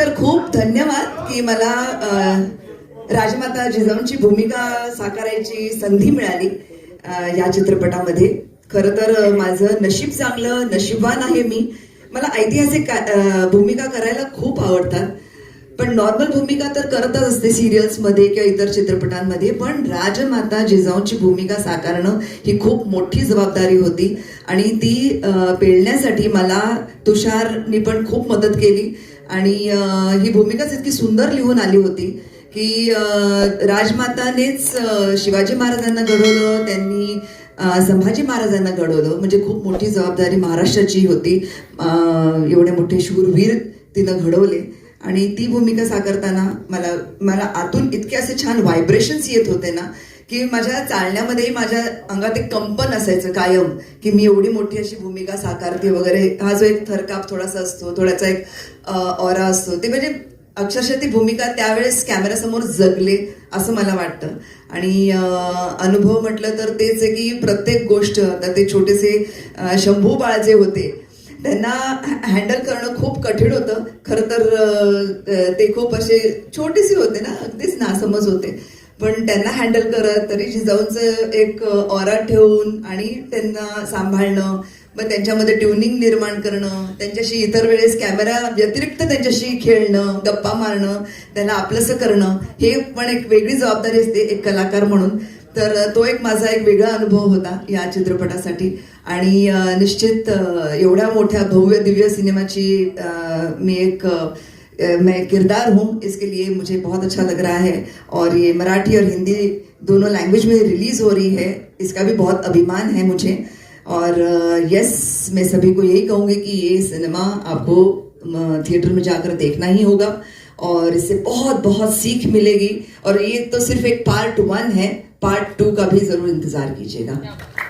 तर खूप धन्यवाद की मला राजमाता जिजाऊंची भूमिका साकारायची संधी मिळाली या चित्रपटामध्ये. खरं तर माझं नशीब चांगलं नशीबवान आहे मी. मला ऐतिहासिक भूमिका करायला खूप आवडतात. पण नॉर्मल भूमिका तर करतच असते सिरियल्समध्ये किंवा इतर चित्रपटांमध्ये. पण राजमाता जिजाऊंची भूमिका साकारणं ही खूप मोठी जबाबदारी होती. आणि ती पेळण्यासाठी मला तुषारनी पण खूप मदत केली. आणि ही भूमिकाच इतकी सुंदर लिहून आली होती की राजमातानेच शिवाजी महाराजांना घडवलं त्यांनी संभाजी महाराजांना घडवलं. म्हणजे खूप मोठी जबाबदारी महाराष्ट्राची होती. एवढे मोठे शूरवीर तिनं घडवले. आणि ती भूमिका साकारताना मला मला आतून इतके असे छान व्हायब्रेशन्स येत होते ना की माझ्या चालण्यामध्येही माझ्या अंगात एक कंपन असायचं कायम की मी एवढी मोठी अशी भूमिका साकारते वगैरे. हा जो एक थरकाप थोडासा असतो थोडासा एक ऑरा असतो ते म्हणजे अक्षरशः ती भूमिका त्यावेळेस कॅमेऱ्यासमोर जगले असं मला वाटतं. आणि अनुभव म्हटलं तर तेच आहे की प्रत्येक गोष्ट आता ते छोटेसे शंभू बाळ जे होते त्यांना हँडल करणं खूप कठीण होतं. खरं तर ते खूप असे छोटेसे होते ना अगदीच नासमज होते. पण त्यांना हँडल करत तरी जिजाऊंचं एक ऑरा ठेवून आणि त्यांना सांभाळणं मग त्यांच्यामध्ये ट्युनिंग निर्माण करणं त्यांच्याशी इतर वेळेस कॅमेरा व्यतिरिक्त त्यांच्याशी खेळणं गप्पा मारणं त्यांना आपलंसं करणं हे पण एक वेगळी जबाबदारी असते एक कलाकार म्हणून. तर तो एक माझा एक वेगळा अनुभव होता या चित्रपटासाठी. आणि निश्चित एवढ्या मोठ्या भव्य दिव्य सिनेमाची मी एक मैं किरदार हूँ, इसके लिए मुझे बहुत अच्छा लग रहा है. और ये मराठी और हिंदी दोनों लैंग्वेज में रिलीज़ हो रही है, इसका भी बहुत अभिमान है मुझे. और यस मैं सभी को यही कहूँगी कि ये सिनेमा आपको थिएटर में जाकर देखना ही होगा. और इससे बहुत बहुत सीख मिलेगी। और ये तो सिर्फ एक पार्ट वन है। पार्ट टू का भी जरूर इंतजार कीजिएगा।